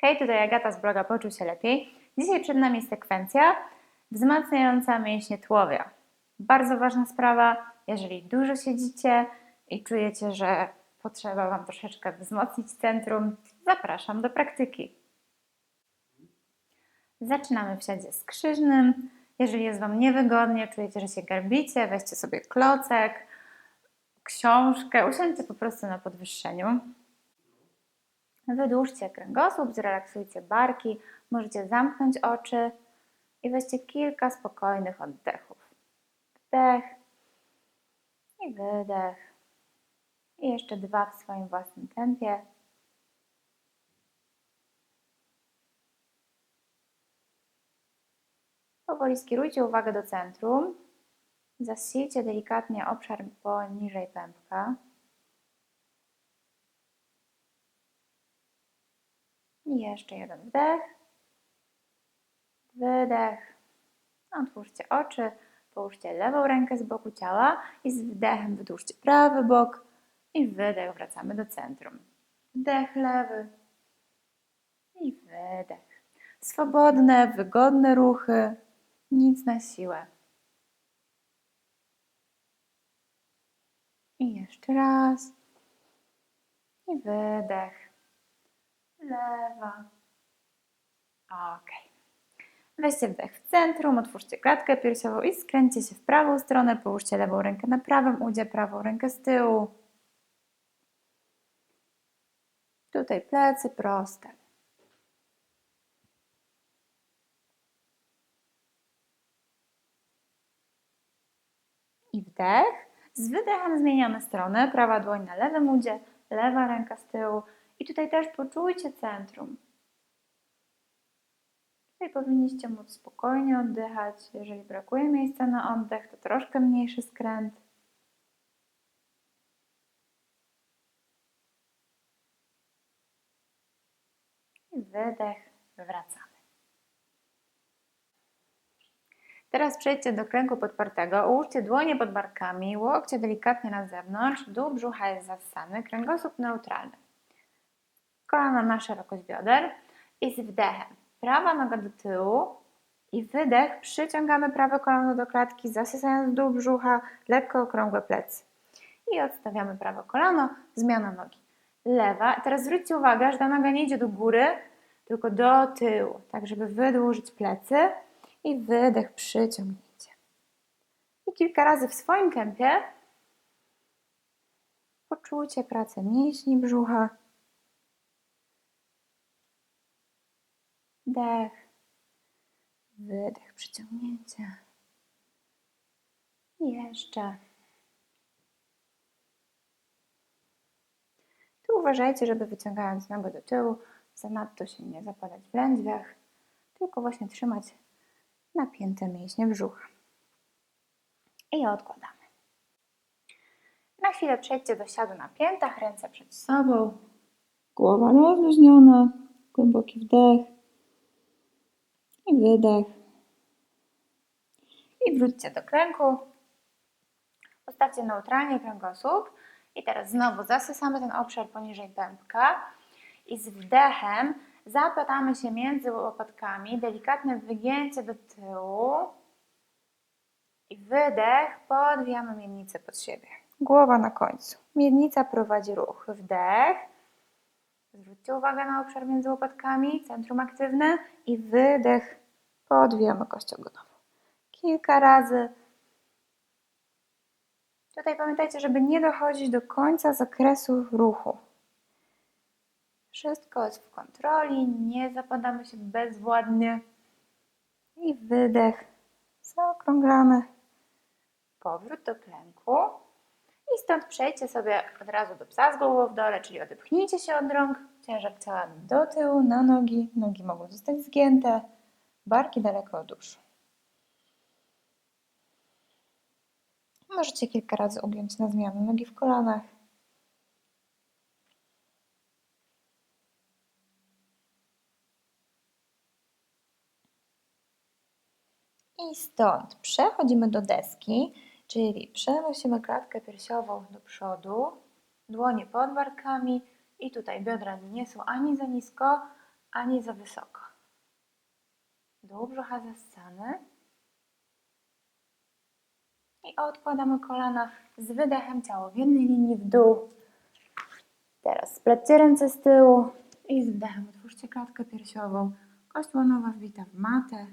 Hej, tutaj Agata z bloga Poczuł się lepiej. Dzisiaj przed nami sekwencja wzmacniająca mięśnie tułowia. Bardzo ważna sprawa, jeżeli dużo siedzicie i czujecie, że potrzeba Wam troszeczkę wzmocnić centrum, zapraszam do praktyki. Zaczynamy w siadzie skrzyżnym. Jeżeli jest Wam niewygodnie, czujecie, że się garbicie, weźcie sobie klocek, książkę, usiądźcie po prostu na podwyższeniu. Wydłużcie kręgosłup, zrelaksujcie barki, możecie zamknąć oczy i weźcie kilka spokojnych oddechów. Wdech i wydech. I jeszcze dwa w swoim własnym tempie. Powoli skierujcie uwagę do centrum. Zasilcie delikatnie obszar poniżej pępka. I jeszcze jeden wdech. Wydech. Otwórzcie oczy. Połóżcie lewą rękę z boku ciała i z wdechem wydłużcie prawy bok. I wydech. Wracamy do centrum. Wdech lewy. I wydech. Swobodne, wygodne ruchy. Nic na siłę. I jeszcze raz. I wydech. Lewa. Ok. Weźcie wdech w centrum, otwórzcie klatkę piersiową i skręćcie się w prawą stronę. Połóżcie lewą rękę na prawym udzie, prawą rękę z tyłu. Tutaj plecy proste. I wdech. Z wydechem zmieniamy stronę. Prawa dłoń na lewym udzie, lewa ręka z tyłu. I tutaj też poczujcie centrum. Tutaj powinniście móc spokojnie oddychać. Jeżeli brakuje miejsca na oddech, to troszkę mniejszy skręt. I wydech, wracamy. Teraz przejdźcie do kręgu podpartego, ułóżcie dłonie pod barkami, łokcie delikatnie na zewnątrz, dół brzucha jest zassany, kręgosłup neutralny. Kolana na szerokość bioder i z wdechem prawa noga do tyłu i wydech przyciągamy prawe kolano do klatki, zasysając dół brzucha, lekko okrągłe plecy. I odstawiamy prawe kolano, zmiana nogi. Lewa. Teraz zwróćcie uwagę, że ta noga nie idzie do góry, tylko do tyłu, tak żeby wydłużyć plecy i wydech przyciągnięcie. I kilka razy w swoim tempie poczujcie pracę mięśni brzucha. Wdech, wydech, przyciągnięcie. Jeszcze. Tu uważajcie, żeby wyciągając nogę do tyłu, zanadto się nie zapadać w lędźwiach, tylko właśnie trzymać napięte mięśnie brzucha. I odkładamy. Na chwilę przejdźcie do siadu na piętach, ręce przed sobą, głowa rozluźniona, głęboki wdech i wydech. I wróćcie do kręgu. Postawcie neutralnie kręgosłup. I teraz znowu zasysamy ten obszar poniżej pępka i z wdechem zaplatamy się między łopatkami, delikatne wygięcie do tyłu i wydech, podwijamy miednicę pod siebie. Głowa na końcu. Miednica prowadzi ruch. Wdech. Zwróćcie uwagę na obszar między łopatkami, centrum aktywne i wydech. Podwijamy kość ogonową. Kilka razy. Tutaj pamiętajcie, żeby nie dochodzić do końca zakresu ruchu. Wszystko jest w kontroli, nie zapadamy się bezwładnie. I wydech. Zaokrąglamy. Powrót do klęku. I stąd przejdźcie sobie od razu do psa z głową w dole, czyli odepchnijcie się od rąk, ciężar ciała do tyłu, na nogi. Nogi mogą zostać zgięte, barki daleko od uszu. Możecie kilka razy ugiąć na zmianę nogi w kolanach. I stąd przechodzimy do deski, czyli przenosimy klatkę piersiową do przodu, dłonie pod barkami i tutaj biodra nie są ani za nisko, ani za wysoko. Dół brzucha zassany. I odkładamy kolana z wydechem, ciało w jednej linii w dół. Teraz splećcie ręce z tyłu i z wdechem otwórzcie klatkę piersiową. Kość łonowa wbita w matę.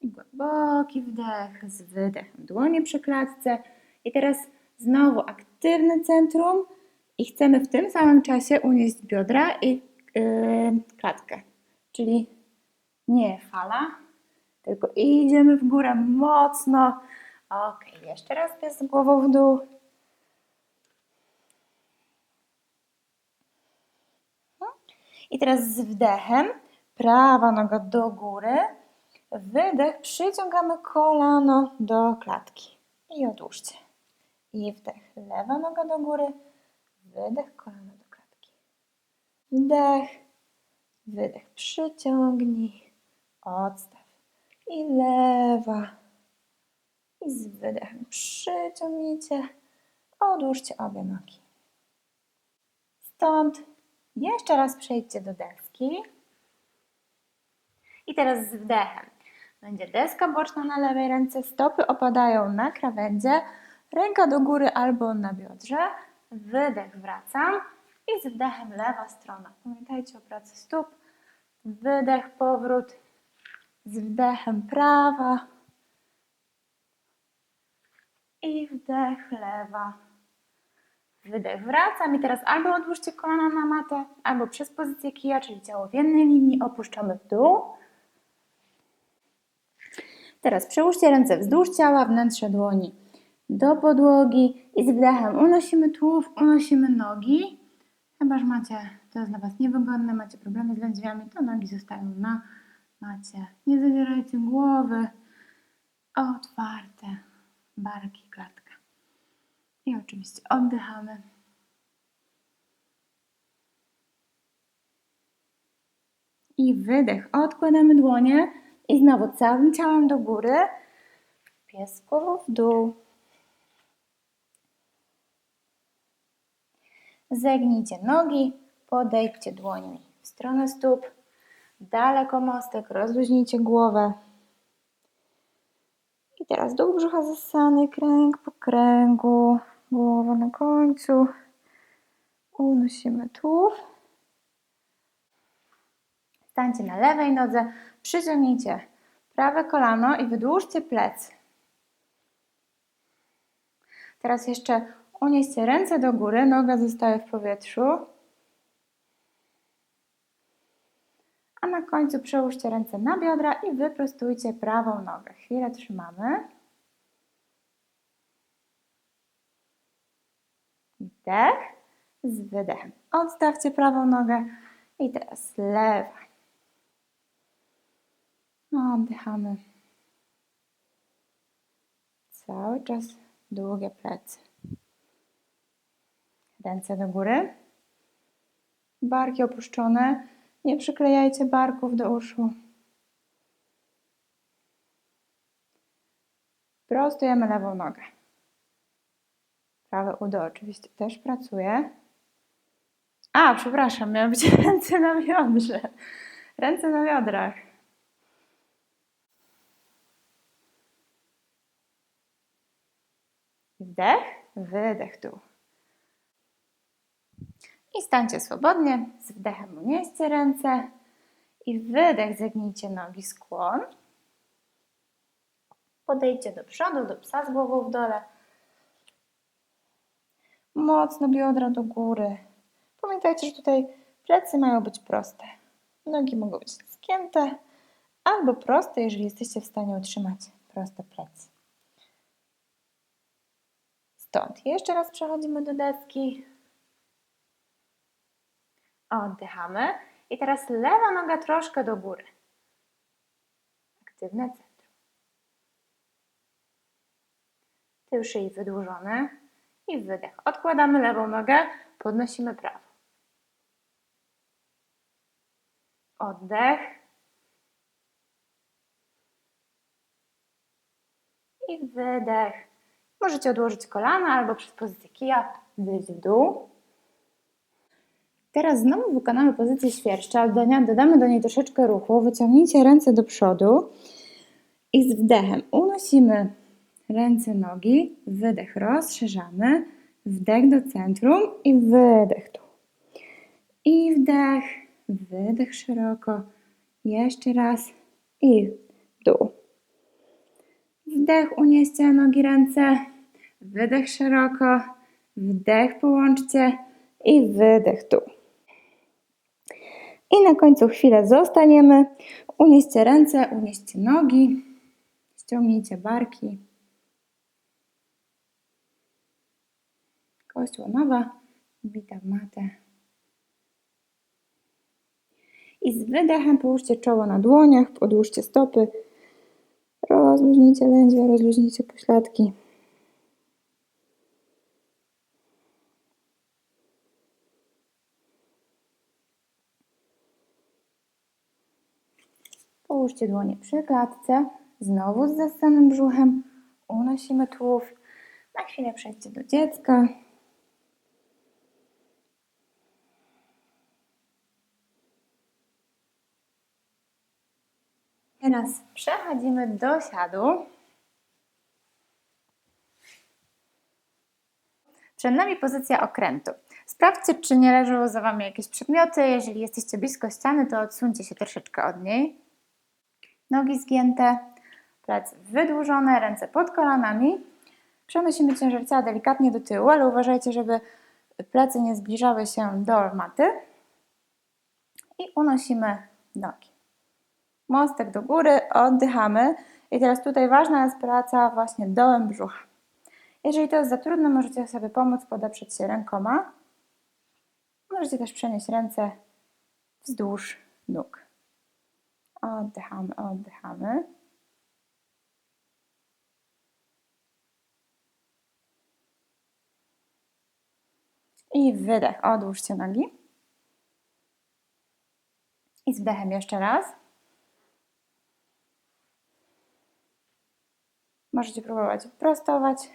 I głęboki wdech z wydechem. Dłonie przy klatce. I teraz znowu aktywne centrum. I chcemy w tym samym czasie unieść biodra i klatkę. Czyli nie fala, tylko idziemy w górę mocno. Ok, jeszcze raz pies głową w dół. I teraz z wdechem prawa noga do góry. Wydech, przyciągamy kolano do klatki i odłóżcie. I wdech, lewa noga do góry, wydech, kolano. Wdech, wydech, przyciągnij, odstaw. I lewa. I z wydechem przyciągnijcie, odłóżcie obie nogi. Stąd jeszcze raz przejdźcie do deski. I teraz z wdechem. Będzie deska boczna na lewej ręce, stopy opadają na krawędzie, ręka do góry albo na biodrze. Wydech wracam i z wdechem lewa strona. Pamiętajcie o pracy stóp. Wydech, powrót. Z wdechem prawa. I wdech lewa. Wydech wracam i teraz albo odłóżcie kolana na matę, albo przez pozycję kija, czyli ciało w jednej linii, opuszczamy w dół. Teraz przełóżcie ręce wzdłuż ciała, wnętrze dłoni do podłogi i z wdechem unosimy tułów, unosimy nogi. Chyba, że macie, to jest dla Was niewygodne, macie problemy z lędźwiami, to nogi zostają na macie. Nie zadzierajcie głowy, otwarte, barki, klatka. I oczywiście oddychamy. I wydech. Odkładamy dłonie i znowu całym ciałem do góry. Pies głową w dół. Zegnijcie nogi, podejdźcie dłońmi w stronę stóp. Daleko mostek, rozluźnijcie głowę. I teraz dół brzucha zasany, kręg po kręgu, głowa na końcu. Unosimy tułów. Stańcie na lewej nodze, przyciągnijcie prawe kolano i wydłużcie plecy. Teraz jeszcze unieście ręce do góry, noga zostaje w powietrzu. A na końcu przełóżcie ręce na biodra i wyprostujcie prawą nogę. Chwilę trzymamy. Wdech z wydechem. Odstawcie prawą nogę i teraz lewa. Oddychamy. Cały czas długie plecy. Ręce do góry. Barki opuszczone. Nie przyklejajcie barków do uszu. Prostujemy lewą nogę. Prawe udo oczywiście też pracuje. A, przepraszam, miały być ręce na biodrze. Ręce na biodrach. Wdech, wydech tu. I stańcie swobodnie, z wdechem unieście ręce i wydech, zegnijcie nogi, skłon. Podejdźcie do przodu, do psa z głową w dole. Mocno biodra do góry. Pamiętajcie, że tutaj plecy mają być proste. Nogi mogą być skięte albo proste, jeżeli jesteście w stanie utrzymać proste plecy. Stąd jeszcze raz przechodzimy do deski. Oddychamy. I teraz lewa noga troszkę do góry. Aktywne centrum. Tył szyi wydłużony. I wydech. Odkładamy lewą nogę, podnosimy prawą. Oddech. I wydech. Możecie odłożyć kolana albo przez pozycję kija wyjść w dół. Teraz znowu wykonamy pozycję świerszcza. Dodamy do niej troszeczkę ruchu. Wyciągnijcie ręce do przodu i z wdechem unosimy ręce, nogi. Wydech rozszerzamy. Wdech do centrum i wydech tu. I wdech, wydech szeroko. Jeszcze raz i w dół. Wdech, unieście nogi, ręce. Wydech szeroko. Wdech połączcie i wydech tu. I na końcu chwilę zostaniemy. Unieście ręce, unieście nogi. Ściągnijcie barki. Kość łonowa wbita w matę. I z wydechem połóżcie czoło na dłoniach, podłóżcie stopy. Rozluźnijcie lędźwia, rozluźnijcie pośladki. Połóżcie dłonie przy klatce, znowu z zastanym brzuchem. Unosimy tułów. Na chwilę przejdźcie do dziecka. Teraz przechodzimy do siadu. Przed nami pozycja okrętu. Sprawdźcie, czy nie leżą za Wami jakieś przedmioty. Jeżeli jesteście blisko ściany, to odsuńcie się troszeczkę od niej. Nogi zgięte, plecy wydłużone, ręce pod kolanami. Przenosimy ciężar delikatnie do tyłu, ale uważajcie, żeby plecy nie zbliżały się do maty. I unosimy nogi. Mostek do góry, oddychamy. I teraz tutaj ważna jest praca właśnie dołem brzucha. Jeżeli to jest za trudno, możecie sobie pomóc podeprzeć się rękoma. Możecie też przenieść ręce wzdłuż nóg. Oddychamy, oddychamy. I wydech. Odłóżcie nogi. I z wdechem jeszcze raz. Możecie próbować prostować.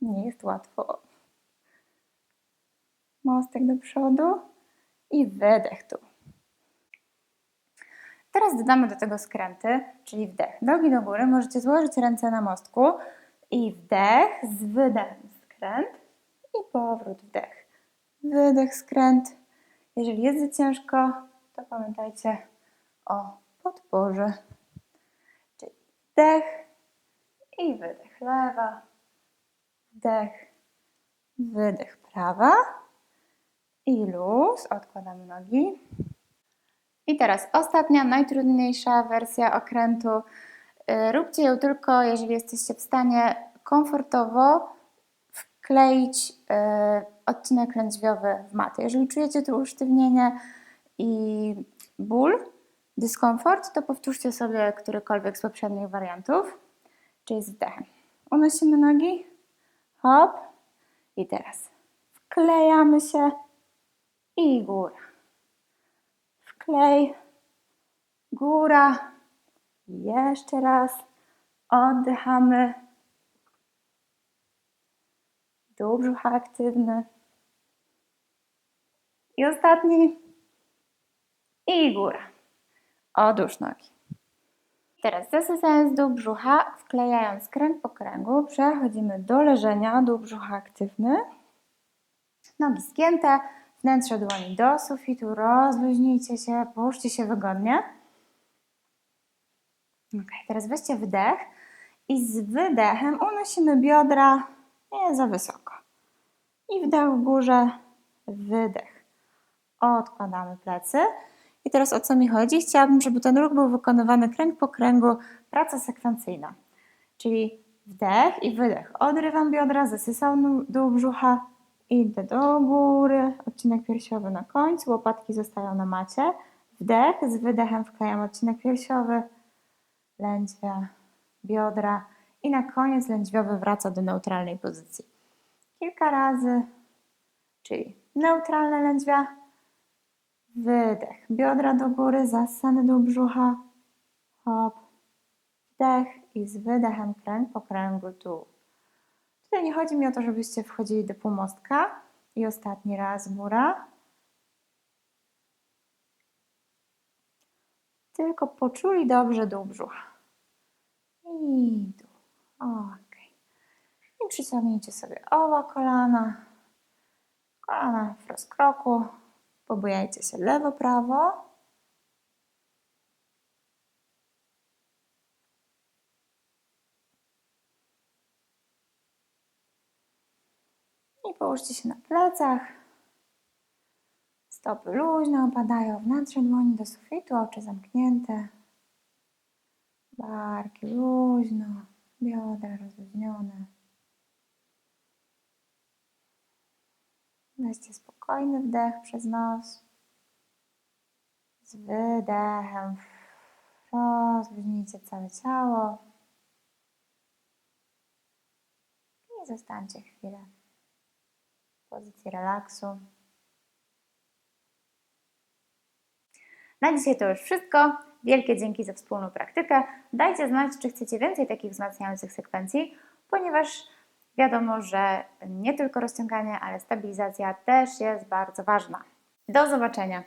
Nie jest łatwo. Mostek do przodu i wydech tu. Teraz dodamy do tego skręty, czyli wdech. Nogi do góry. Możecie złożyć ręce na mostku i wdech z wydechem skręt i powrót wdech. Wydech, skręt. Jeżeli jest za ciężko, to pamiętajcie o podporze. Czyli wdech i wydech lewa, wdech, wydech prawa i luz. Odkładamy nogi. I teraz ostatnia, najtrudniejsza wersja okrętu. Y, Róbcie ją tylko, jeżeli jesteście w stanie komfortowo wkleić y, odcinek lędźwiowy w matę. Jeżeli czujecie tu usztywnienie i ból, dyskomfort, to powtórzcie sobie którykolwiek z poprzednich wariantów, czyli z wdechem. Unosimy nogi, hop i teraz wklejamy się i góra. Wklej, góra, jeszcze raz, oddychamy, dół aktywny i ostatni i góra. Odłóż nogi. Teraz zasysając dół brzucha, wklejając kręg po kręgu, przechodzimy do leżenia, dół brzucha aktywny. Nogi zgięte, wnętrze dłoni do sufitu, rozluźnijcie się, połóżcie się wygodnie. Ok, teraz weźcie wdech i z wydechem unosimy biodra nie za wysoko. I wdech w górze, wydech. Odkładamy plecy. I teraz o co mi chodzi? Chciałabym, żeby ten ruch był wykonywany kręg po kręgu, praca sekwencyjna. Czyli wdech i wydech. Odrywam biodra, zasysam dół brzucha, idę do góry, odcinek piersiowy na końcu, łopatki zostają na macie. Wdech, z wydechem wklejam odcinek piersiowy, lędźwia, biodra i na koniec lędźwiowy wraca do neutralnej pozycji. Kilka razy, czyli neutralne lędźwia, wydech, biodra do góry, zasany do brzucha, hop, wdech i z wydechem kręg po kręgu tu. Tutaj nie chodzi mi o to, żebyście wchodzili do półmostka. I ostatni raz góra. Tylko poczuli dobrze dół brzucha. I dół. Ok. I przyciągnijcie sobie oba kolana. Kolana w rozkroku. Pobujajcie się lewo, prawo. Połóżcie się na plecach. Stopy luźno opadają wnętrze dłoni do sufitu, oczy zamknięte. Barki luźno, biodra rozluźnione. Weźcie spokojny wdech przez nos. Z wydechem rozluźnijcie całe ciało. I zostańcie chwilę w pozycji relaksu. Na dzisiaj to już wszystko. Wielkie dzięki za wspólną praktykę. Dajcie znać, czy chcecie więcej takich wzmacniających sekwencji, ponieważ wiadomo, że nie tylko rozciąganie, ale stabilizacja też jest bardzo ważna. Do zobaczenia.